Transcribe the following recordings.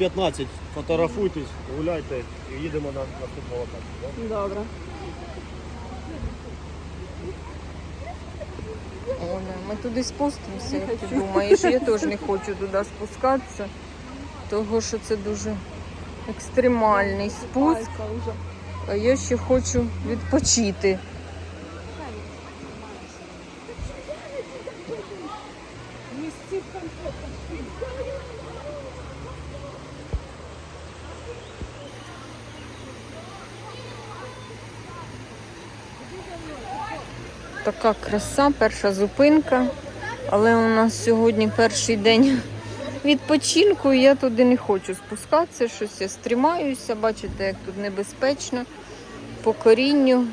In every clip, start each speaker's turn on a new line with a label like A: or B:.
A: 15, фотографуйтесь, гуляйте і їдемо на наступну локацію. да?
B: Добре.
C: Оля, ми туди спустимося, як ти думаєш. Я теж не хочу туди спускатися, того що це дуже екстремальний спуск, а я ще хочу відпочити. Така краса, перша зупинка. Але у нас сьогодні перший день відпочинку. і Я туди не хочу спускатися, щось я стрімаюся. Бачите, як тут небезпечно по корінню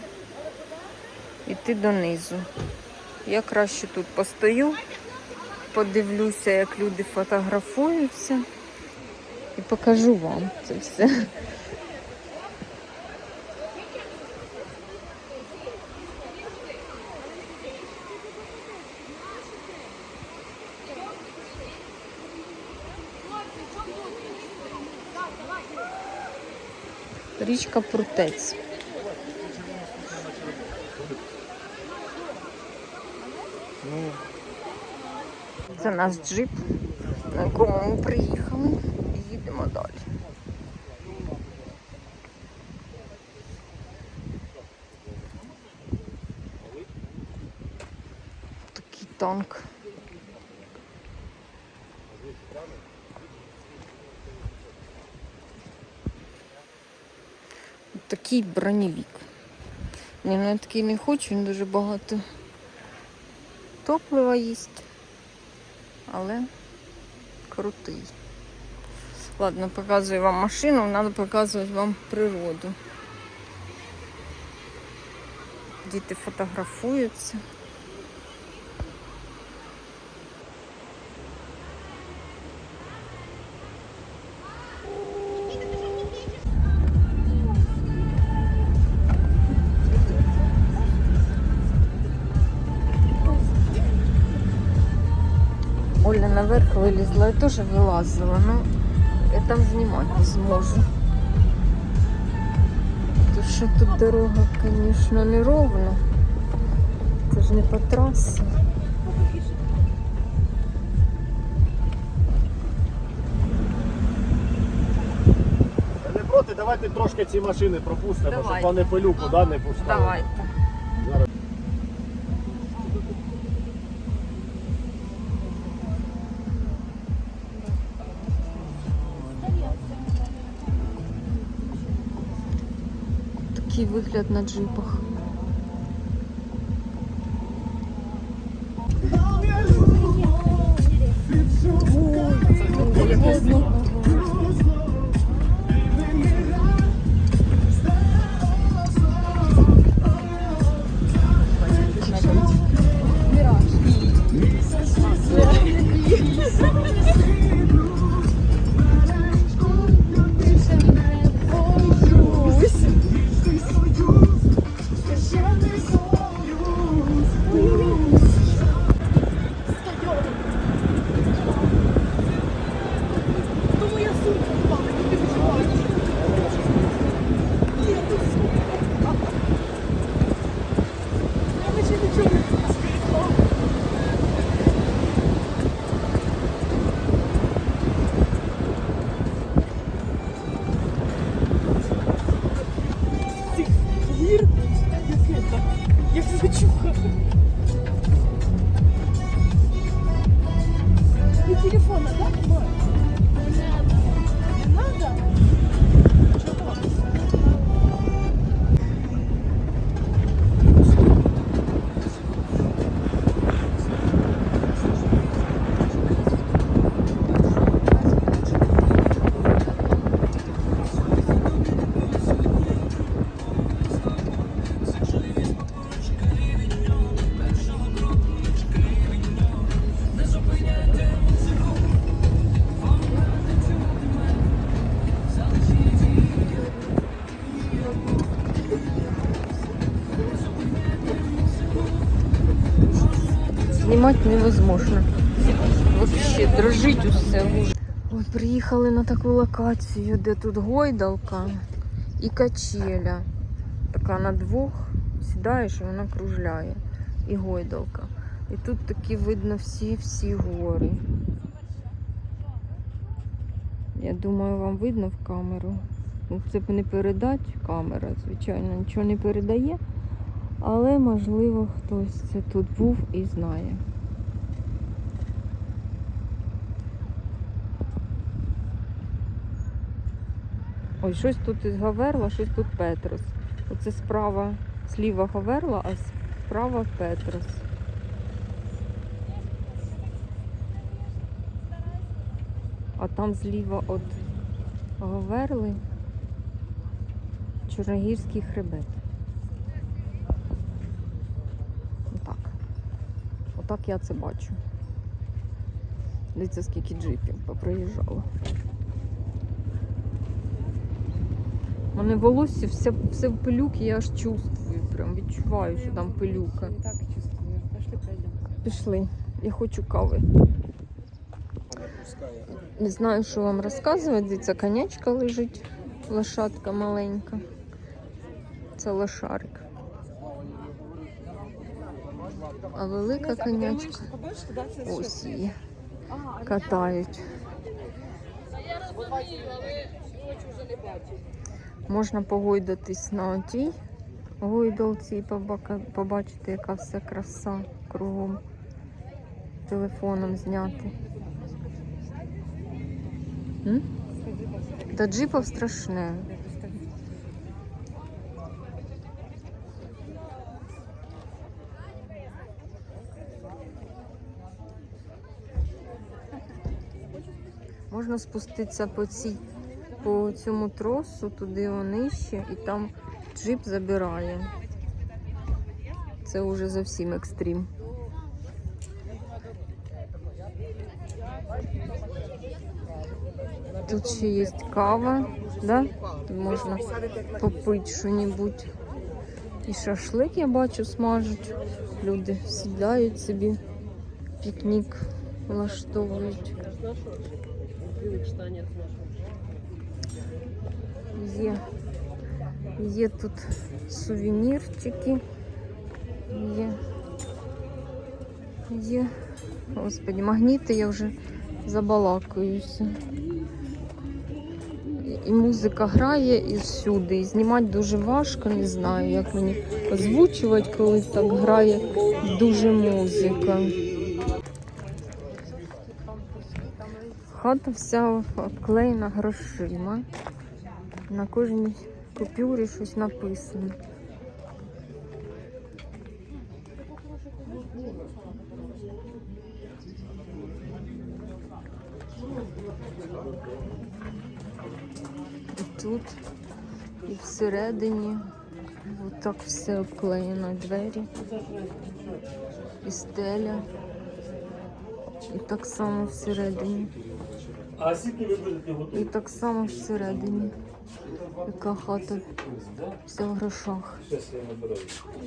C: йти донизу. Я краще тут постою, подивлюся, як люди фотографуються, і покажу вам це все. Річка Прутець. Це наш джип, на якому ми приїхали і їдемо далі. Такий танк. Такий броневік. Ні, ну я такий не хочу, він дуже багато топлива їсть. Але крутий. Ладно, показую вам машину, треба показувати вам природу. Діти фотографуються. Наверх я теж вилазила, ну я там знімати не зможу. То що тут дорога, звісно, не ровна. Це ж не по трасі.
A: Не проти, давайте трошки ці машини пропустимо, щоб вони пилюку да, не пускали.
C: Давайте. Такий вигляд на джипах.
B: Як
C: Знімати невозможно. Вообще дрожить усе. Ой, приїхали на таку локацію, де тут гойдалка і качеля. Така на двох сідаєш і вона кружляє. І гойдалка. І тут такі видно всі-всі гори. Я думаю, вам видно в камеру. Ну, це б не передать камера, звичайно, нічого не передає. Але можливо хтось це тут був і знає. Ой, щось тут із Гаверла, щось тут Петрос. Оце справа, зліва Гаверла, а справа Петрос. А там зліва от Гаверли Чорногірський хребет. Отак. Отак я це бачу. Дивіться, скільки джипів поприїжджало. У мене волосся все, все в пилюк, я аж чувствую, прям відчуваю, що там пилюка.
B: Не так чувствую. Пошли пойдем.
C: Пішли. Я хочу кави. Не знаю, що вам розказувати. Дивіться, конячка лежить, лошадка маленька. Це лошарик. А велика конячка ось її катають. Можна погойдатись на тій гойдалці і побачити, яка вся краса кругом. Телефоном зняти. Та джипов страшне. Можна спуститися по цій по цьому тросу туди нижче і там джип забирає. Це вже зовсім екстрім. Тут ще є кава, да? Тут можна попити що-небудь. І шашлик, я бачу, смажуть. Люди сідають собі, пікнік влаштовують. Є, є тут сувенірчики. Є. Є. Господи, магніти я вже забалакаюся. І- музика грає і всюди. І знімати дуже важко, не знаю, як мені озвучувати, коли так грає дуже музика. Хата вся обклеєна грошима. На кожній купюрі щось написано. І тут, і всередині. Отак все обклеєно двері. І стеля. І так само всередині.
D: А скільки ви будете
C: І так само всередині. Яка хата вся в грошах.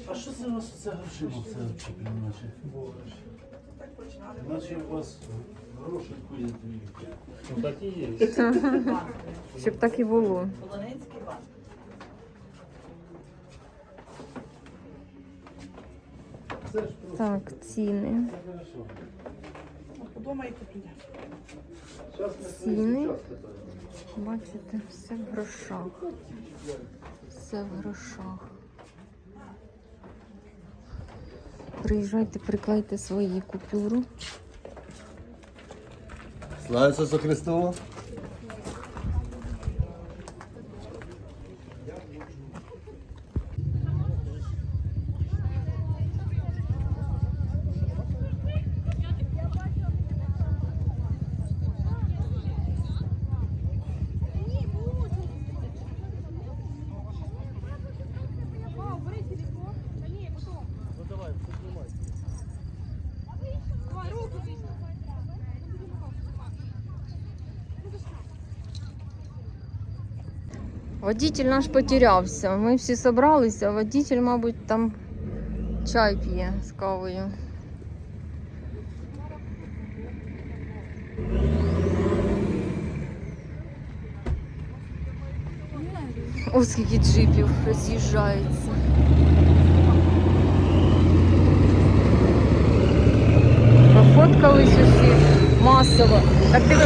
E: А що це у вас це грошима все відчеплено, наче? Наче у вас гроші ходять.
D: Ну, так і є.
C: Щоб так і було.
E: Це ж просто
C: Так, ціни.
E: ми
C: Ціни. Бачите, все в грошах. Все в грошах. Приїжджайте, приклейте свої купюри.
A: Слава Ісусу Христу!
C: Водитель наш потерявся. Ми всі зібралися, а водитель, мабуть, там чай п'є з кавою. О, скільки джипів роз'їжджається. Пофоткались усі масово. Так ти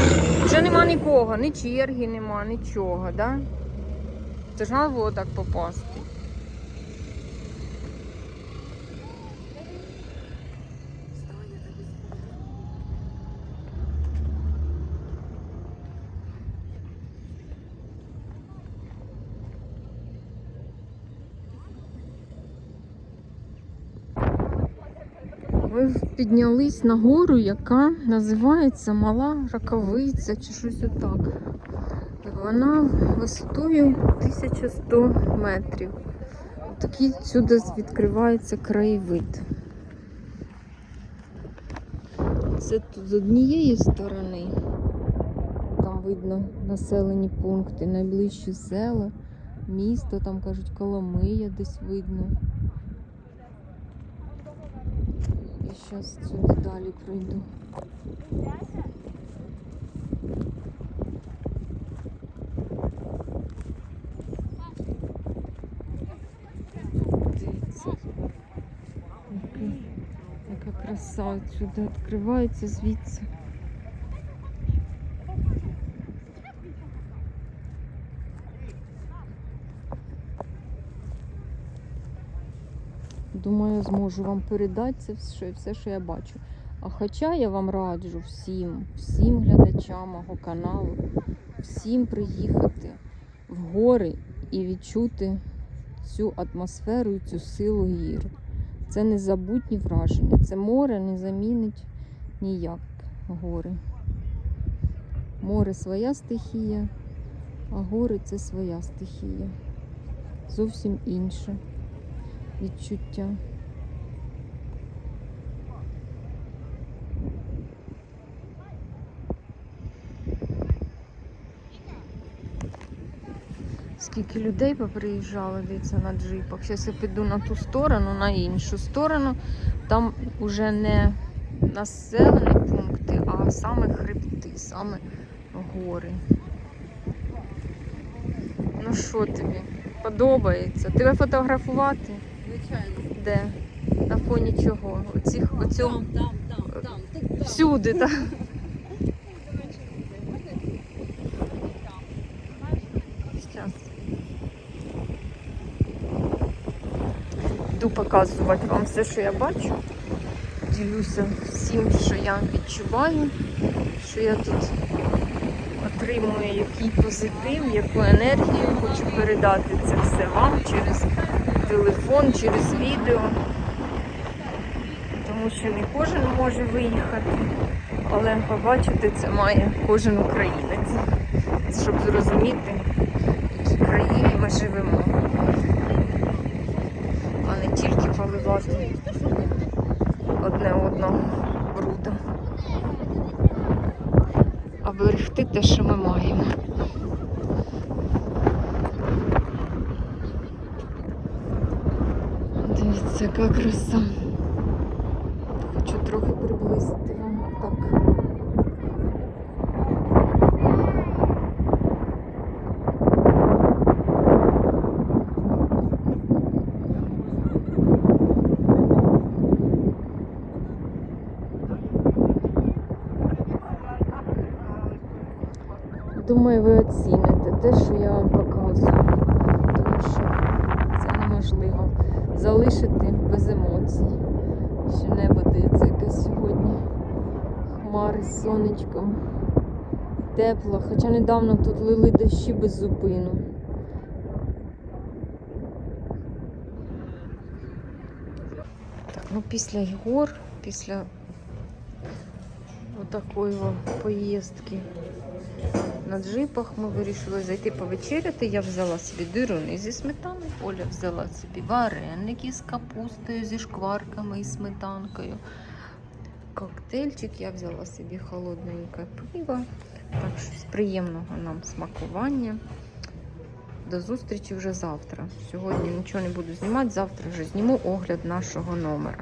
C: вже нема нікого, ні черги нема, нічого, да? Треба було так попасти. Ми піднялись на гору, яка називається Мала Раковиця чи щось отак. Вона висотою 1100 метрів. Такий сюди відкривається краєвид. Це тут з однієї сторони. Там видно населені пункти, найближчі села, місто, там кажуть, Коломия десь видно. І зараз сюди далі пройду. Дивіться. Який- Яка краса сюди відкривається звідси. Думаю, зможу вам передати це все, все, що я бачу. А хоча я вам раджу всім, всім глядачам мого каналу, всім приїхати в гори і відчути цю атмосферу і цю силу гір. Це незабутні враження. Це море не замінить ніяк гори. Море своя стихія, а гори це своя стихія. Зовсім інше відчуття. Скільки людей поприїжджало, дивіться, на джипах. Зараз я піду на ту сторону, на іншу сторону. Там уже не населені пункти, а саме хребти, саме гори. Ну що тобі? Подобається? Тебе фотографувати?
F: Звичайно.
C: Де? На фоні чого? Оцих,
F: Там, там, там, там. Там.
C: всюди, так? Йду показувати вам все, що я бачу. Ділюся всім, що я відчуваю, що я тут отримую який позитив, яку енергію. Хочу передати це все вам через телефон, через відео. Тому що не кожен може виїхати, але побачити це має кожен українець, щоб зрозуміти, в якій країні ми живемо, а не тільки одне одного брудом, а берегти те, що ми маємо. Дивіться, яка краса. Хочу трохи приблизити вам так. Думаю, ви оціните те, що я вам показую, тому що це неможливо залишити без емоцій. Ще небо дивиться якесь сьогодні. Хмари з сонечком. Тепло, хоча недавно тут лили дощі без зупину. Так, ну після гор, після отакої поїздки на джипах ми вирішили зайти повечеряти. Я взяла собі дируни зі сметаною, Оля взяла собі вареники з капустою, зі шкварками і сметанкою. Коктейльчик я взяла собі холодненьке пиво. Так що приємного нам смакування. До зустрічі вже завтра. Сьогодні нічого не буду знімати, завтра вже зніму огляд нашого номера.